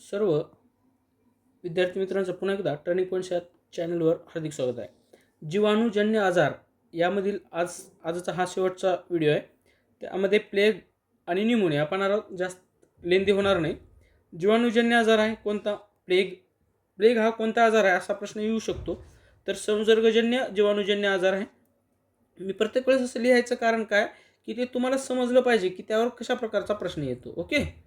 सर्व विद्यार्थी मित्रांचं पुन्हा एकदा टर्निंग पॉईंट या चॅनलवर हार्दिक स्वागत आहे. जीवाणूजन्य आजार यामधील आज आजचा हा शेवटचा व्हिडिओ आहे. त्यामध्ये प्लेग आणि न्यूमोनिया आपण आता जास्त लेंदी होणार नाही. जीवाणूजन्य आजार आहे कोणता? प्लेग प्लेग हा कोणता आजार आहे असा प्रश्न येऊ शकतो. तर संसर्गजन्य जीवाणूजन्य आजार आहे. मी प्रत्येक वेळेस असं लिहायचं कारण काय? की ते तुम्हाला समजलं पाहिजे की त्यावर कशा प्रकारचा प्रश्न येतो. ओके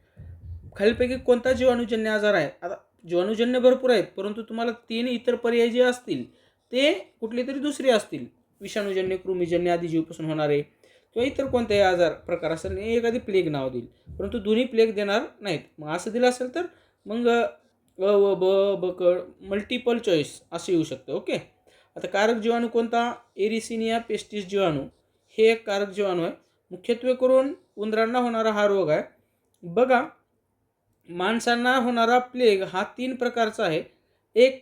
खालीलपैकी कोणता जीवाणूजन्य आजार आहे? आता जीवाणूजन्य भरपूर आहेत परंतु तुम्हाला तीन इतर पर्याय जे असतील ते कुठले तरी दुसरे असतील. विषाणूजन्य कृमीजन्य आदी जीवपासून होणारे किंवा इतर कोणत्याही आजार प्रकार असेल एखादी प्लेग नाव देईल. परंतु दोन्ही प्लेग देणार नाहीत. मग असं दिलं असेल तर मग अ व ब ब क मल्टिपल चॉईस असं येऊ शकतं ओके? आता कारक जीवाणू कोणता? एरिसिनिया पेस्टिस जीवाणू. हे एक कारक जीवाणू आहे. मुख्यत्वे करून उंदरांना होणारा हा रोग आहे. बघा माणसांना होणारा प्लेग हा तीन प्रकारचा आहे. एक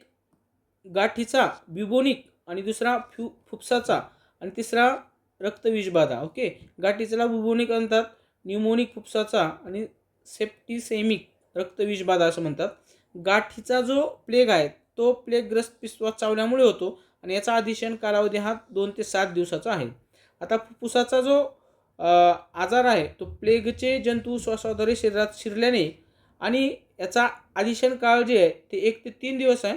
गाठीचा बिबोनिक आणि दुसरा फ्यु फुफ्साचा आणि तिसरा रक्तविषबाधा ओके? गाठीचा बुबोनिक म्हणतात न्यूमोनिक फुफ्साचा आणि सेप्टिसेमिक रक्तविषबाधा असं म्हणतात. गाठीचा जो प्लेग आहे तो प्लेगग्रस्त पिसवा चावल्यामुळे होतो आणि याचा अधिशयन कालावधी हा दोन ते सात दिवसाचा आहे. आता फुफ्फुसाचा जो आजार आहे तो प्लेगचे जंतू श्वासाद्वारे शरीरात शिरल्याने आणि याचा अधिशन काळ जे आहे ते एक ते तीन दिवस आहे.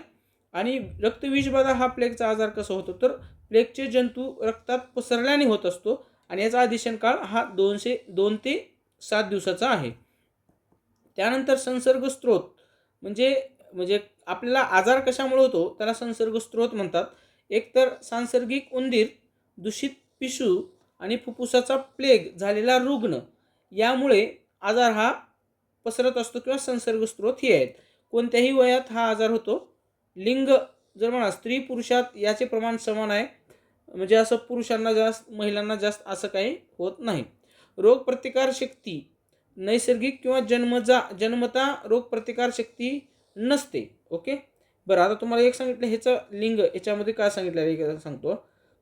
आणि रक्तविषबाधा हा प्लेगचा आजार कसा होतो? तर प्लेगचे जंतू रक्तात पसरल्याने होत असतो आणि याचा अधिशन काळ हा दोनशे दोन ते सात दिवसाचा आहे. त्यानंतर संसर्ग स्त्रोत म्हणजे म्हणजे आपल्याला आजार कशामुळे होतो? त्याला संसर्ग स्त्रोत म्हणतात. एकतर सांसर्गिक उंदीर दूषित पिशू आणि फुफ्फुसाचा प्लेग झालेला रुग्ण यामुळे आजार हा पसरत असतो किंवा संसर्ग स्त्रोत हे आहेत. कोणत्याही वयात हा आजार होतो. लिंग जर म्हणा स्त्री पुरुषात याचे प्रमाण समान आहे. म्हणजे असं पुरुषांना जास्त महिलांना जास्त असं काही होत नाही. रोगप्रतिकार शक्ती नैसर्गिक किंवा जन्मजा जन्मता रोगप्रतिकार शक्ती नसते. ओके? बरं आता तुम्हाला एक सांगितलं ह्याचं लिंग याच्यामध्ये काय सांगितलं आहे? सांगतो.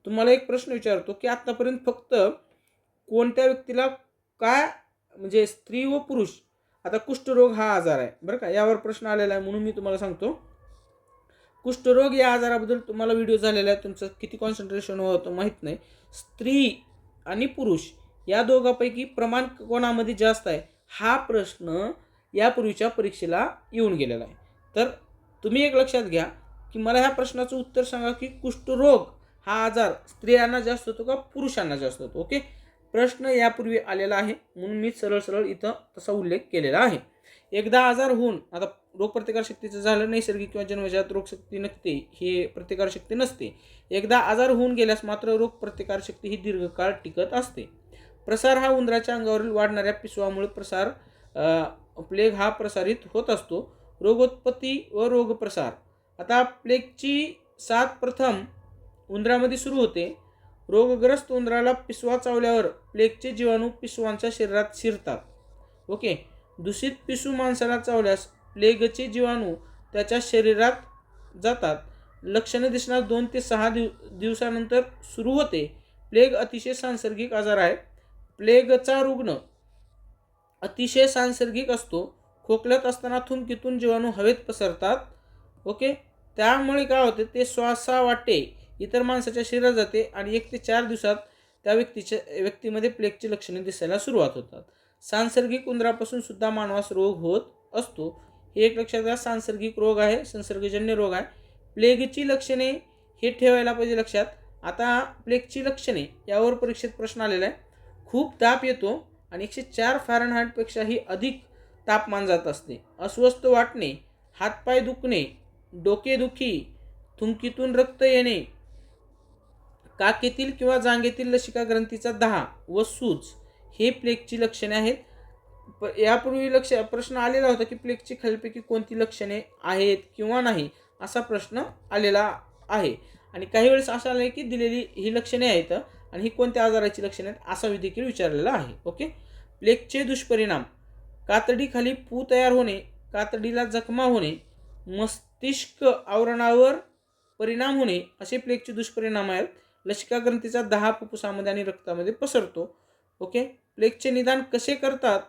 तुम्हाला एक प्रश्न विचारतो की आत्तापर्यंत फक्त कोणत्या व्यक्तीला काय म्हणजे स्त्री व पुरुष आता कुष्ठरोग हा आजार आहे. बरं का? यावर प्रश्न आलेला आहे म्हणून मी तुम्हाला सांगतो. कुष्ठरोग या आजाराबद्दल तुम्हाला व्हिडिओ झालेला आहे. तुमचं किती कॉन्सन्ट्रेशन होतं माहीत नाही. स्त्री आणि पुरुष या दोघांपैकी प्रमाण कोणामध्ये जास्त आहे? हा प्रश्न यापूर्वीच्या परीक्षेला येऊन गेलेला आहे. तर तुम्ही एक लक्षात घ्या की मला ह्या प्रश्नाचं उत्तर सांगा की कुष्ठरोग हा आजार स्त्रियांना जास्त होतो का पुरुषांना जास्त होतो? ओके? प्रश्न यापूर्वी आलेला आहे म्हणून मी सरळ सरळ इथं तसा उल्लेख केलेला आहे. एकदा आजार होऊन आता रोगप्रतिकारशक्तीचं झालं नैसर्गिक किंवा जन्मजात रोगशक्ती नसते हे प्रतिकारशक्ती नसते. एकदा आजार होऊन गेल्यास मात्र रोगप्रतिकारशक्ती ही दीर्घकाळ टिकत असते. प्रसार हा उंदराच्या अंगावरील वाढणाऱ्या पिसवामुळे प्रसार प्लेग हा प्रसारित होत असतो. रोगोत्पत्ती व रोगप्रसार. आता प्लेगची साथ प्रथम उंदरामध्ये सुरू होते. रोगग्रस्त उंदराला पिसवा चावल्यावर प्लेगचे जीवाणू पिसवांच्या शरीरात शिरतात. ओके दूषित पिसू माणसाला चावल्यास प्लेगचे जीवाणू त्याच्या शरीरात जातात. लक्षणे दिसणार दोन ते सहा दिव दिवसानंतर सुरू होते. प्लेग अतिशय सांसर्गिक आजार आहे. प्लेगचा रुग्ण अतिशय सांसर्गिक असतो. खोकल्यात असताना थुंकीतून जीवाणू हवेत पसरतात. ओके त्यामुळे काय होते? ते श्वासा वाटे इतर माणसाच्या शरीरात जाते आणि एक ते चार दिवसात त्या व्यक्तीच्या व्यक्तीमध्ये प्लेगची लक्षणे दिसायला सुरुवात होतात. सांसर्गिक उंदरापासून सुद्धा मानवास रोग होत असतो. हे एक लक्षात घ्या सांसर्गिक रोग आहे संसर्गजन्य रोग आहे. प्लेगची लक्षणे हे ठेवायला पाहिजे लक्षात. आता प्लेगची लक्षणे यावर परीक्षेत प्रश्न आलेला आहे. खूप ताप येतो आणि एकशे चार फॅरनहाईटपेक्षाही अधिक तापमान जात असते. अस्वस्थ वाटणे हातपाय दुखणे डोकेदुखी थुंकीतून रक्त येणे काकेतील किंवा जांगेतील लसिका ग्रंथीचा दहा व सूज हे प्लेगची लक्षणे आहेत. प यापूर्वी लक्ष प्रश्न आलेला होता की प्लेगची खालीलपैकी कोणती लक्षणे आहेत किंवा नाही असा प्रश्न आलेला आहे. आणि काही वेळेस असं आलं आहे की दिलेली ही लक्षणे आहेत आणि ही कोणत्या आजाराची लक्षणे आहेत असा देखील विचारलेला आहे. ओके? प्लेगचे दुष्परिणाम. कातडीखाली पू तयार होणे कातडीला जखमा होणे मस्तिष्क आवरणावर परिणाम होणे असे प्लेगचे दुष्परिणाम आहेत. लसिका ग्रंथीचा दहा फुफ्फुसामध्ये आणि रक्तामध्ये पसरतो. ओके? प्लेगचे निदान कसे करतात?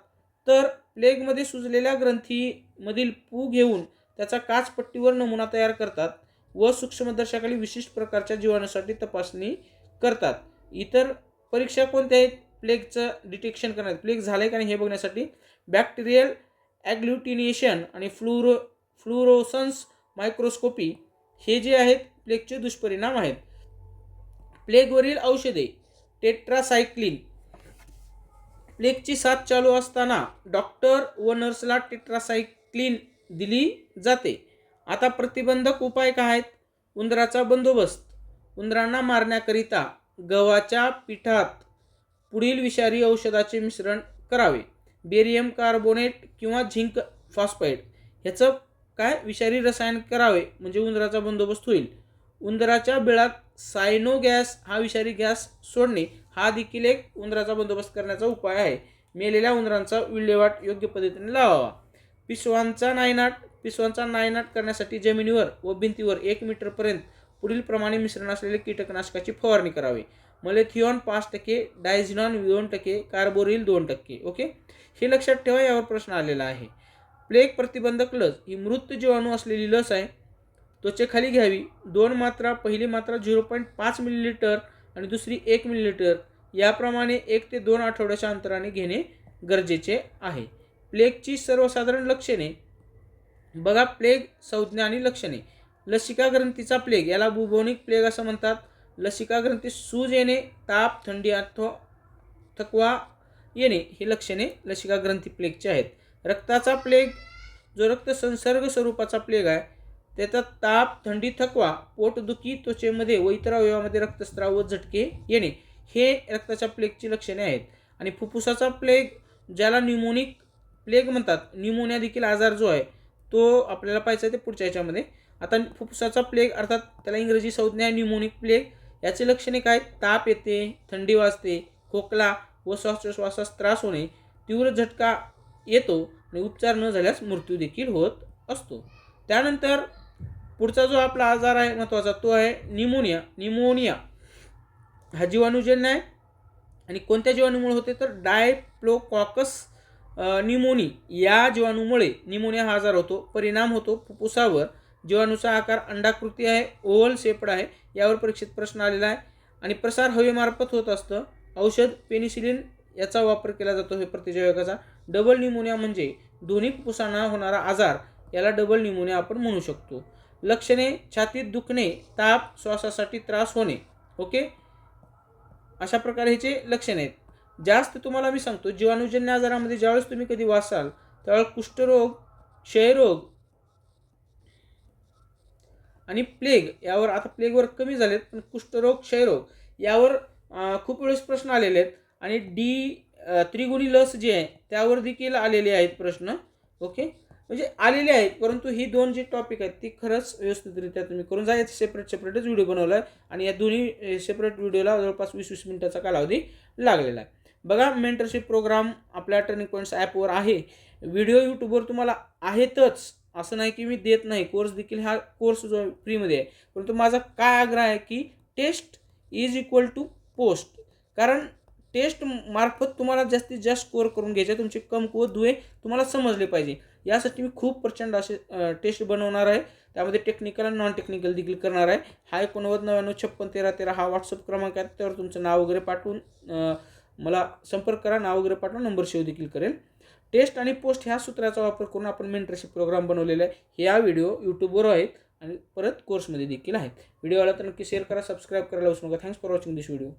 तर प्लेगमध्ये सुजलेल्या ग्रंथीमधील पू घेऊन त्याचा काचपट्टीवर नमुना तयार करतात व सूक्ष्मदर्शाखाली विशिष्ट प्रकारच्या जीवाणूसाठी तपासणी करतात. इतर परीक्षा कोणत्या आहेत? प्लेगचं डिटेक्शन करण्यात प्लेग झालं आहे का नाही हे बघण्यासाठी बॅक्टेरियल ॲग्ल्युटिनेशन आणि फ्लुरो फ्लुरोसन्स मायक्रोस्कोपी हे जे आहेत प्लेगचे दुष्परिणाम आहेत. प्लेगवरील औषधे टेट्रासायक्लिन. प्लेगची साथ चालू असताना डॉक्टर व नर्सला टेट्रासायक्लिन दिली जाते. आता प्रतिबंधक उपाय काय आहेत? उंदराचा बंदोबस्त. उंदरांना मारण्याकरिता गव्हाच्या पिठात पुढील विषारी औषधाचे मिश्रण करावे. बेरियम कार्बोनेट किंवा झिंक फॉस्फाईड ह्याचं काय? विषारी रसायन करावे म्हणजे उंदराचा बंदोबस्त होईल. उंदराच्या बिळात सायनो गॅस हा विषारी गॅस सोडणे हा देखील एक उंदराचा बंदोबस्त करण्याचा उपाय आहे. मेलेल्या उंदरांचा विल्हेवाट योग्य पद्धतीने लावावा. पिशवांचा नायनाट पिशवांचा नायनाट करण्यासाठी जमिनीवर व भिंतीवर एक मीटरपर्यंत पुढील प्रमाणे मिश्रण असलेले कीटकनाशकाची फवारणी करावी. मलेथिओन पाच टक्के डायझिनॉन दोन टक्के कार्बोरिल दोन टक्के ओके? हे लक्षात ठेवा यावर प्रश्न आलेला आहे. प्लेग प्रतिबंधक लस ही मृत जीवाणू असलेली लस आहे. त्वचेखाली घ्यावी. दोन मात्रा पहिली मात्रा झिरो पॉईंट पाच मिलीलिटर आणि दुसरी एक मिलीलिटर. याप्रमाणे एक ते दोन आठवड्याच्या अंतराने घेणे गरजेचे आहे. प्लेगची सर्वसाधारण लक्षणे. बघा प्लेग संज्ञा आणि लक्षणे. लसिका ग्रंथीचा प्लेग याला बुबोनिक प्लेग असं म्हणतात. लसिका ग्रंथी सूज येणे ताप थंडी अथवा थकवा येणे ही लक्षणे लसिका ग्रंथी प्लेगची आहेत. रक्ताचा प्लेग जो रक्त संसर्ग स्वरूपाचा प्लेग आहे त्याचा ताप थंडी थकवा पोटदुखी त्वचेमध्ये व इतर अवयवामध्ये रक्तस्राव व झटके येणे हे रक्ताच्या प्लेगची लक्षणे आहेत. आणि फुफ्फुसाचा प्लेग ज्याला न्यूमोनिक प्लेग म्हणतात न्यूमोनिया देखील आजार जो आहे तो आपल्याला पाहायचा आहे ते पुढच्या याच्यामध्ये आता फुफ्फुसाचा प्लेग अर्थात त्याला इंग्रजी संज्ञा आहे न्यूमोनिक प्लेग याचे लक्षणे काय? ताप येते थंडी वाजते खोकला व श्वासोश्वासास त्रास होणे तीव्र झटका येतो आणि उपचार न झाल्यास मृत्यू देखील होत असतो. त्यानंतर पुढचा जो आपला आजार आहे महत्त्वाचा तो आहे निमोनिया. निमोनिया हा जीवाणूजन्य आहे आणि कोणत्या जीवाणूमुळे होते तर डायप्लोकॉकस निमोनी या जीवाणूमुळे निमोनिया हा आजार होतो. परिणाम होतो फुफ्फुसावर. जीवाणूचा आकार अंडाकृती आहे ओव्हल शेपड आहे यावर परीक्षित प्रश्न आलेला आहे. आणि प्रसार हवेमार्फत होत असतं. औषध पेनिसिलिन याचा वापर केला जातो हे प्रतिजैवकाचा. डबल निमोनिया म्हणजे दोन्ही फुफ्फुसांना होणारा आजार याला डबल निमोनिया आपण म्हणू शकतो. लक्षणे छातीत दुखणे ताप श्वासासाठी त्रास होणे ओके? अशा प्रकारे ह्याचे लक्षणे आहेत. जास्त तुम्हाला मी सांगतो जीवाणूजन्य आजारामध्ये ज्यावेळेस तुम्ही कधी वाचाल त्यावेळेस कुष्ठरोग क्षयरोग आणि प्लेग यावर आता प्लेगवर कमी झालेत पण कुष्ठरोग क्षयरोग यावर खूप वेळेस प्रश्न आलेले आहेत. आणि डी त्रिगुणी लस जी आहे त्यावर देखील आलेले आहेत प्रश्न ओके? म्हणजे आलेले आहेत परंतु ही दोन जी टॉपिक आहेत ती खरंच व्यवस्थितरित्या तुम्ही करून जा. याचे सेपरेट सेपरेटच व्हिडिओ बनवला आहे आणि या दोन्ही सेपरेट व्हिडिओला जवळपास वीस वीस मिनिटाचा कालावधी लागलेला आहे. बघा मेंटरशिप प्रोग्राम आपल्या टर्निंग पॉईंट्स ॲपवर आहे. व्हिडिओ यूट्यूबवर तुम्हाला आहेतच. असं नाही की मी देत नाही. कोर्स देखील हा कोर्स जो फ्रीमध्ये आहे. परंतु माझा काय आग्रह आहे की test is equal to post कारण टेस्ट मार्फत तुम्हाला जास्तीत जास्त स्कोअर करून घ्यायचे. तुमचे कमकुवत दुवे तुम्हाला समजले पाहिजे. यासाठी मी खूप प्रचंड असे टेस्ट बनवणार आहे. त्यामध्ये टेक्निकल आणि नॉन टेक्निकल देखील करणार आहे. हा एकोणनव्वद नव्याण्णव छप्पन तेरा तेरा हा व्हॉट्सअप क्रमांक आहे. त्यावर तुमचं नाव वगैरे पाठवून मला संपर्क करा. नाव वगैरे पाठवून नंबर शेव देखील करेल. टेस्ट आणि पोस्ट ह्या सूत्राचा वापर करून आपण मेंटरशिप प्रोग्राम बनवलेला आहे. ह्या व्हिडिओ यूट्यूबवर आहेत आणि परत कोर्समध्ये देखील आहेत. व्हिडिओ आला तर नक्की शेअर करा सबस्क्राईब करायला विसरू नका. Thanks for watching this video